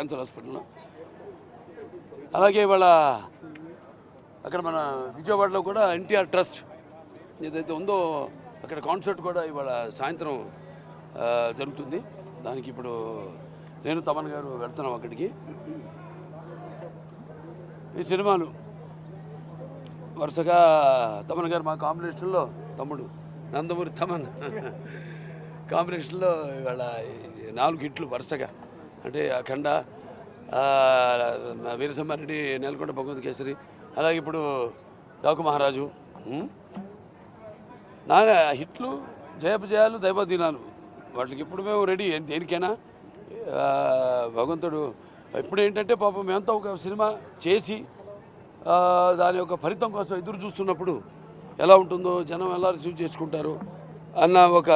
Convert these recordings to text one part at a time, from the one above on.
Cancer హాస్పిటల్లో. అలాగే ఇవాళ అక్కడ మన విజయవాడలో కూడా ఎన్టీఆర్ ట్రస్ట్ ఏదైతే ఉందో అక్కడ కాన్సర్ట్ కూడా ఇవాళ సాయంత్రం జరుగుతుంది. దానికి ఇప్పుడు నేను తమన్ గారు వెళ్తున్నాం అక్కడికి. ఈ సినిమాలు వరుసగా తమన్ గారు మా కాంబినేషన్లో తమ్ముడు నందమూరి తమన్ కాంబినేషన్లో ఇవాళ నాలుగు హిట్లు వరుసగా. అంటే అఖండ వీరసింహారెడ్డి నెలకొండ భగవంత్ కేసరి అలాగే ఇప్పుడు రాకు మహారాజు నానే నా హిట్లు జయపజయాలు దైవదీనాలు వాటికి ఇప్పుడు మేము రెడీ. దేనికైనా భగవంతుడు ఇప్పుడు ఏంటంటే పాపం మేమంతా ఒక సినిమా చేసి దాని యొక్క ఫలితం కోసం ఎదురు చూస్తున్నప్పుడు ఎలా ఉంటుందో జనం ఎలా రిసీవ్ చేసుకుంటారు అన్న ఒక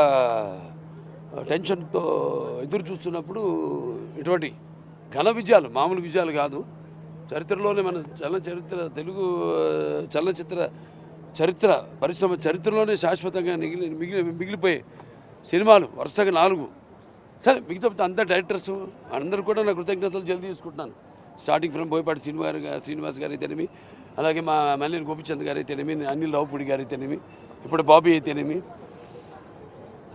టెన్షన్తో ఎదురు చూస్తున్నప్పుడు ఇటువంటి ఘన విజయాలు మామూలు విజయాలు కాదు. చరిత్రలోనే మన చలన చరిత్ర తెలుగు చలనచిత్ర చరిత్ర పరిశ్రమ చరిత్రలోనే శాశ్వతంగా మిగిలి మిగిలి మిగిలిపోయే సినిమాలు వరుసగా నాలుగు. సరే మిగతా అంత డైరెక్టర్స్ అందరూ కూడా నా కృతజ్ఞతలు జల్దీ తీసుకుంటున్నాను స్టార్టింగ్ ఫ్రమ్ బోయపాటి శ్రీనివాస్ గారు శ్రీనివాస్ గారు అయితేనేమి అలాగే మా మల్లేని గోపిచంద్ గారు అయితేనేమి అనిల్ రావుపూడి గారు అయితేనేమి ఇప్పుడు బాబీ అయితేనేమి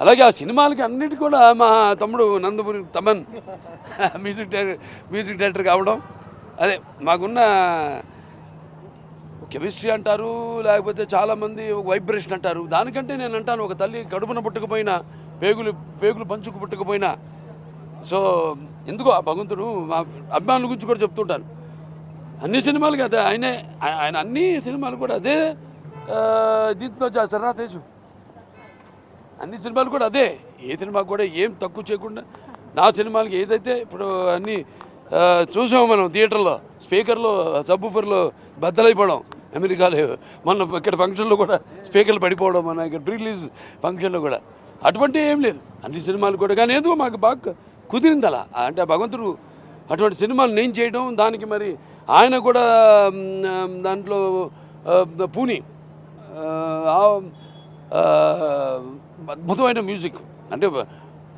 అలాగే ఆ సినిమాలకి అన్నిటి కూడా మా తమ్ముడు Nandamuri Thaman music director music director కావడం. అదే మాకున్న కెమిస్ట్రీ అంటారు లేకపోతే చాలామంది వైబ్రేషన్ అంటారు. దానికంటే నేను అంటాను ఒక తల్లి కడుపున పుట్టకపోయినా పేగులు పేగులు పంచుకు పుట్టకపోయినా. సో ఎందుకో ఆ భగవంతుడు మా అభిమానుల గురించి కూడా చెప్తుంటాను అన్ని సినిమాలు కదా ఆయనే ఆయన అన్ని సినిమాలు కూడా అదే దీంతో చేస్తారా. తేజు. అన్ని సినిమాలు కూడా అదే. ఏ సినిమా కూడా ఏం తక్కువ చేయకుండా నా సినిమాలకి ఏదైతే ఇప్పుడు అన్ని చూసాము మనం థియేటర్లో స్పీకర్లో సబ్బుఫర్లో బద్దలైపోవడం. అమెరికాలో మొన్న ఇక్కడ ఫంక్షన్లో కూడా స్పీకర్లు పడిపోవడం మన ఇక్కడ ప్రీ రిలీజ్ ఫంక్షన్లో కూడా. అటువంటి ఏం లేదు. అన్ని సినిమాలు కూడా కానీ ఏదో మాకు బాగా కుదిరింది అలా. అంటే ఆ భగవంతుడు అటువంటి సినిమాలు నేను చేయడం దానికి మరి ఆయన కూడా దాంట్లో ఆ, పూని అద్భుతమైన మ్యూజిక్. అంటే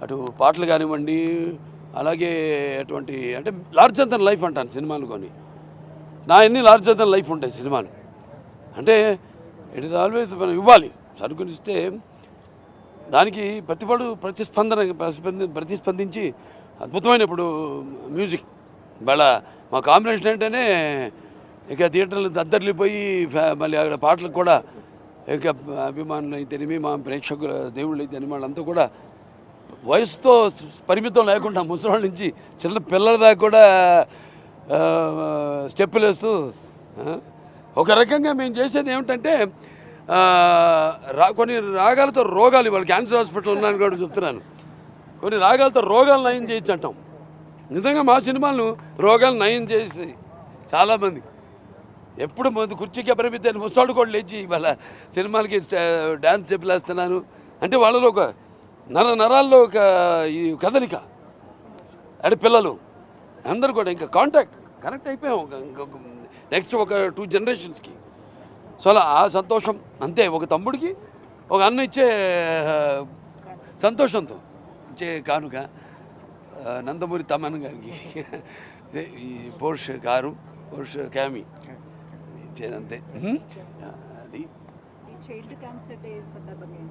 అటు పాటలు కానివ్వండి అలాగే అటువంటి అంటే లార్జర్ దన్ లైఫ్ అంటాను సినిమాలు కొని నా ఎన్ని లార్జర్ దన్ లైఫ్ ఉంటాయి సినిమాలు. అంటే ఇట్ ఇస్ ఆల్వేస్ మనం ఇవ్వాలి. సరుకుని ఇస్తే దానికి ప్రతిపడు ప్రతిస్పందన ప్రతిస్పంది ప్రతిస్పందించి అద్భుతమైన ఇప్పుడు మ్యూజిక్. ఇవాళ మా కాంబినేషన్ ఏంటనే ఇక థియేటర్లు దద్దర్లిపోయి మళ్ళీ అక్కడ పాటలకు కూడా అభిమానులు అయితేనేమి మా ప్రేక్షకుల దేవుళ్ళు అయితేనేమి వాళ్ళంతా కూడా వయసుతో పరిమితం లేకుండా ముసలాళ్ళ నుంచి చిన్న పిల్లల దాకా కూడా స్టెప్పులు వేస్తూ ఒక రకంగా మేము చేసేది ఏమిటంటే రా కొన్ని రాగాలతో రోగాలు ఇవాళ క్యాన్సర్ హాస్పిటల్ ఉన్నాను కూడా చెప్తున్నాను. కొన్ని రాగాలతో రోగాలు నయం చేయొచ్చు అంటాం నిజంగా మా సినిమాలు రోగాలు నయం చేసి చాలామంది. ఎప్పుడు ముందు కుర్చీకి అపరిమితాన్ని ముసోడు కూడా లేచి ఇవాళ సినిమాలకి డ్యాన్స్ చెప్పలేస్తున్నాను. అంటే వాళ్ళలో ఒక నర నరాల్లో ఒక ఈ కదలిక. అంటే పిల్లలు. అందరూ కూడా ఇంకా కాంటాక్ట్ కనెక్ట్ అయిపోయాం. ఒక- ఇంకొక నెక్స్ట్ ఒక టూ జనరేషన్స్కి సో అలా ఆ సంతోషం అంతే. ఒక తమ్ముడికి ఒక అన్న ఇచ్చే సంతోషంతో. ఇచ్చే కానుక నందమూరి తమన్ గారికి. ఈ పోర్ష్ కారు పోర్ష్ క్యామీ. హ్మ్. అది. ఈ చైల్డ్ క్యాన్సర్ డే సందర్భంగా